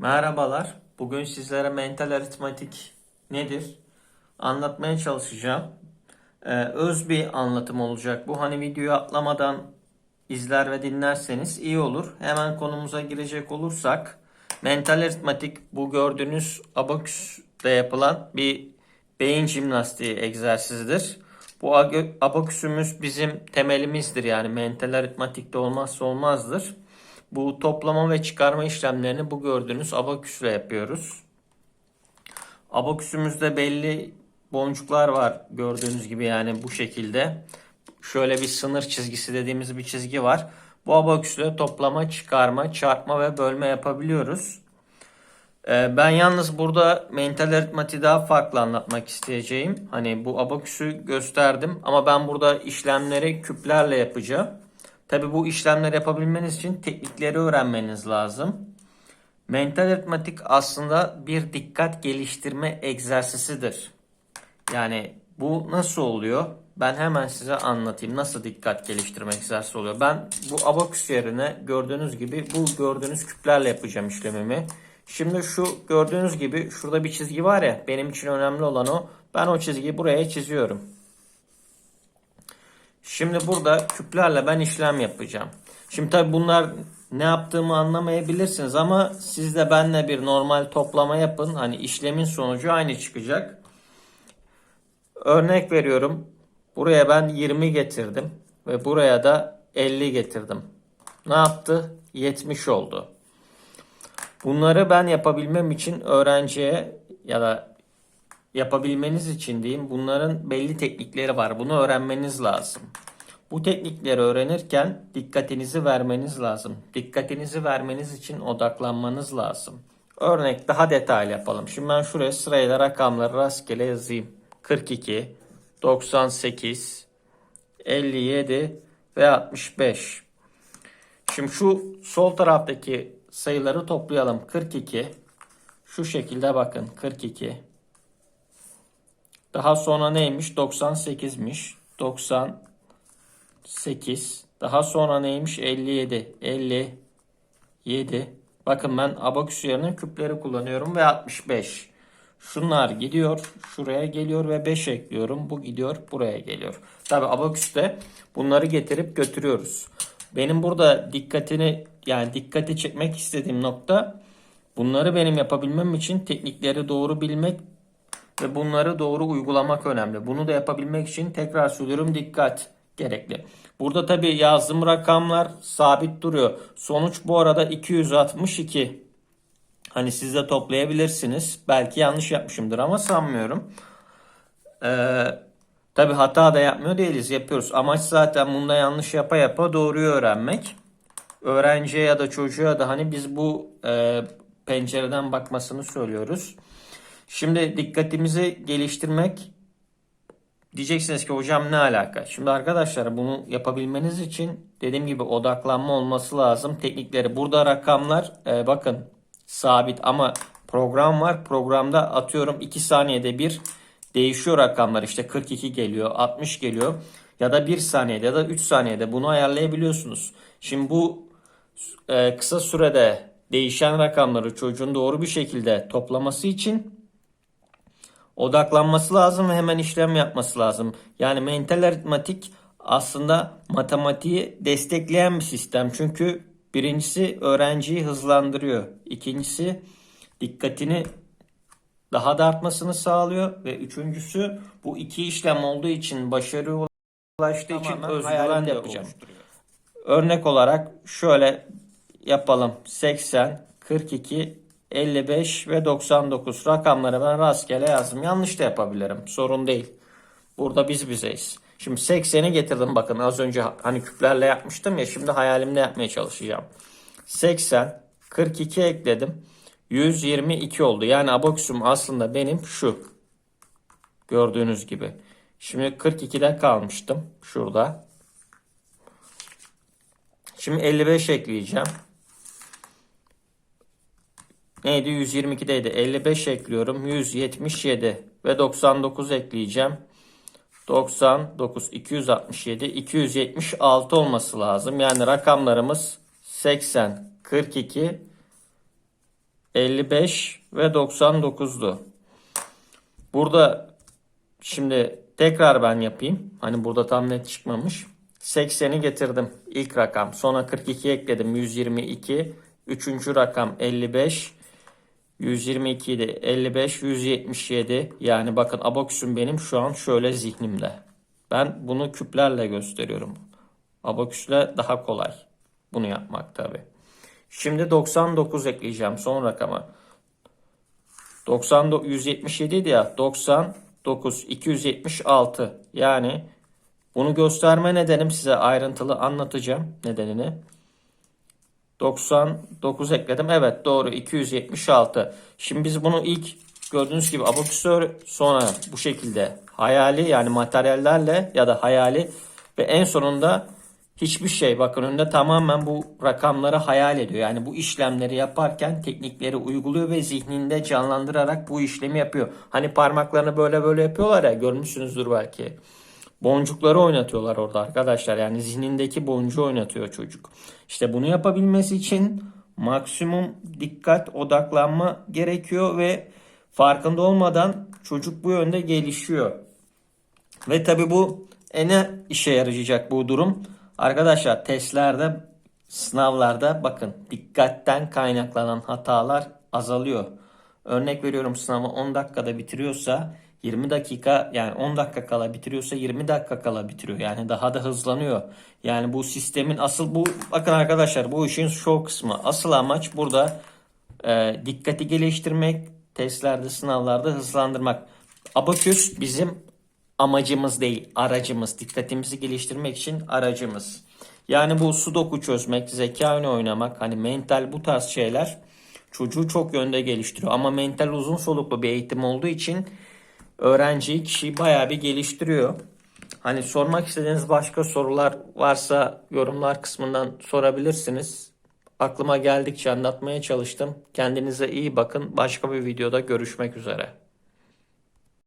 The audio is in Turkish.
Merhabalar. Bugün sizlere mental aritmatik nedir anlatmaya çalışacağım. Ee, öz bir anlatım olacak bu. Hani videoyu atlamadan izler ve dinlerseniz iyi olur. Hemen konumuza girecek olursak mental aritmatik bu gördüğünüz abaküste yapılan bir beyin jimnastiği egzersizidir. Bu abaküsümüz bizim temelimizdir yani mental aritmatikte olmazsa olmazdır. Bu toplama ve çıkarma işlemlerini bu gördüğünüz abaküsle yapıyoruz. Abaküsümüzde belli boncuklar var gördüğünüz gibi yani bu şekilde. Şöyle bir sınır çizgisi dediğimiz bir çizgi var. Bu abaküsle toplama, çıkarma, çarpma ve bölme yapabiliyoruz. Ee, Ben yalnız burada mental aritmatiği daha farklı anlatmak isteyeceğim. Hani bu abaküsü gösterdim ama ben burada işlemleri küplerle yapacağım. Tabi bu işlemleri yapabilmeniz için teknikleri öğrenmeniz lazım. Mental aritmatik aslında bir dikkat geliştirme egzersizidir. Yani bu nasıl oluyor? Ben hemen size anlatayım nasıl dikkat geliştirme egzersizi oluyor. Ben bu abaküs yerine gördüğünüz gibi bu gördüğünüz küplerle yapacağım işlemimi. Şimdi şu gördüğünüz gibi şurada bir çizgi var ya benim için önemli olan o. Ben o çizgiyi buraya çiziyorum. Şimdi burada küplerle ben işlem yapacağım. Şimdi tabi bunlar ne yaptığımı anlamayabilirsiniz ama siz de benle bir normal toplama yapın. Hani işlemin sonucu aynı çıkacak. Örnek veriyorum. Buraya ben 20 getirdim ve buraya da 50 getirdim. Ne yaptı? 70 oldu. Bunları ben yapabilmem için öğrenciye ya da yapabilmeniz için diyeyim bunların belli teknikleri var. Bunu öğrenmeniz lazım. Bu teknikleri öğrenirken dikkatinizi vermeniz lazım. Dikkatinizi vermeniz için odaklanmanız lazım. Örnek daha detaylı yapalım. Şimdi ben şuraya sırayla rakamları rastgele yazayım. 42, 98, 57 ve 65. Şimdi şu sol taraftaki sayıları toplayalım. 42. Şu şekilde bakın 42. Daha sonra neymiş? 98'miş. 98. Daha sonra neymiş? 57. 57. Bakın ben abaküs yerine küpleri kullanıyorum ve 65. Şunlar gidiyor. Şuraya geliyor ve 5 ekliyorum. Bu gidiyor. Buraya geliyor. Tabi abaküste bunları getirip götürüyoruz. Benim burada dikkatini yani dikkati çekmek istediğim nokta bunları benim yapabilmem için teknikleri doğru bilmek ve bunları doğru uygulamak önemli. Bunu da yapabilmek için tekrar söylüyorum dikkat gerekli. Burada tabi yazdığım rakamlar sabit duruyor. Sonuç bu arada 262. Hani siz de toplayabilirsiniz. Belki yanlış yapmışımdır ama sanmıyorum. Ee, tabi hata da yapmıyor değiliz. Yapıyoruz. Amaç zaten bunda yanlış yapa yapa doğruyu öğrenmek. Öğrenciye ya da çocuğa da hani biz bu e, pencereden bakmasını söylüyoruz. Şimdi dikkatimizi geliştirmek diyeceksiniz ki hocam ne alaka? Şimdi arkadaşlar bunu yapabilmeniz için dediğim gibi odaklanma olması lazım. Teknikleri burada rakamlar e, bakın sabit ama program var. Programda atıyorum 2 saniyede bir değişiyor rakamlar. İşte 42 geliyor, 60 geliyor ya da 1 saniyede ya da 3 saniyede bunu ayarlayabiliyorsunuz. Şimdi bu e, kısa sürede değişen rakamları çocuğun doğru bir şekilde toplaması için odaklanması lazım ve hemen işlem yapması lazım. Yani mental aritmatik aslında matematiği destekleyen bir sistem. Çünkü birincisi öğrenciyi hızlandırıyor. İkincisi dikkatini daha da artmasını sağlıyor ve üçüncüsü bu iki işlem olduğu için başarıya ulaştığı için özgüven yapacağım. Örnek olarak şöyle yapalım. 80, 42, 55 ve 99 rakamları ben rastgele yazdım. Yanlış da yapabilirim. Sorun değil. Burada biz bizeyiz. Şimdi 80'i getirdim bakın az önce hani küplerle yapmıştım ya şimdi hayalimde yapmaya çalışacağım. 80, 42 ekledim. 122 oldu. Yani abaküsüm aslında benim şu. Gördüğünüz gibi. Şimdi 42'de kalmıştım. Şurada. Şimdi 55 ekleyeceğim. Neydi? 122'deydi. 55 ekliyorum. 177 ve 99 ekleyeceğim. 99, 267, 276 olması lazım. Yani rakamlarımız 80, 42 55 ve 99'du. Burada şimdi tekrar ben yapayım. Hani burada tam net çıkmamış. 80'i getirdim ilk rakam. Sonra 42 ekledim 122. Üçüncü rakam 55. 122 idi 55 177 yani bakın abaküsüm benim şu an şöyle zihnimde. Ben bunu küplerle gösteriyorum. Abaküsle daha kolay bunu yapmak tabi. Şimdi 99 ekleyeceğim son rakama. 90 177 idi ya 99 276 yani bunu gösterme nedenim size ayrıntılı anlatacağım nedenini. 99 ekledim. Evet doğru 276. Şimdi biz bunu ilk gördüğünüz gibi abaküsör sonra bu şekilde hayali yani materyallerle ya da hayali ve en sonunda hiçbir şey bakın önünde tamamen bu rakamları hayal ediyor. Yani bu işlemleri yaparken teknikleri uyguluyor ve zihninde canlandırarak bu işlemi yapıyor. Hani parmaklarını böyle böyle yapıyorlar ya görmüşsünüzdür belki. Boncukları oynatıyorlar orada arkadaşlar. Yani zihnindeki boncuğu oynatıyor çocuk. İşte bunu yapabilmesi için maksimum dikkat, odaklanma gerekiyor ve farkında olmadan çocuk bu yönde gelişiyor. Ve tabi bu e ne işe yarayacak bu durum? Arkadaşlar testlerde, sınavlarda bakın dikkatten kaynaklanan hatalar azalıyor. Örnek veriyorum sınavı 10 dakikada bitiriyorsa 20 dakika yani 10 dakika kala bitiriyorsa 20 dakika kala bitiriyor. Yani daha da hızlanıyor. Yani bu sistemin asıl bu bakın arkadaşlar bu işin şov kısmı. Asıl amaç burada e, dikkati geliştirmek, testlerde, sınavlarda hızlandırmak. Abaküs bizim amacımız değil, aracımız. Dikkatimizi geliştirmek için aracımız. Yani bu sudoku çözmek, zeka oyunu oynamak, hani mental bu tarz şeyler çocuğu çok yönde geliştiriyor. Ama mental uzun soluklu bir eğitim olduğu için öğrenciyi, kişiyi bayağı bir geliştiriyor. Hani sormak istediğiniz başka sorular varsa yorumlar kısmından sorabilirsiniz. Aklıma geldikçe anlatmaya çalıştım. Kendinize iyi bakın. Başka bir videoda görüşmek üzere.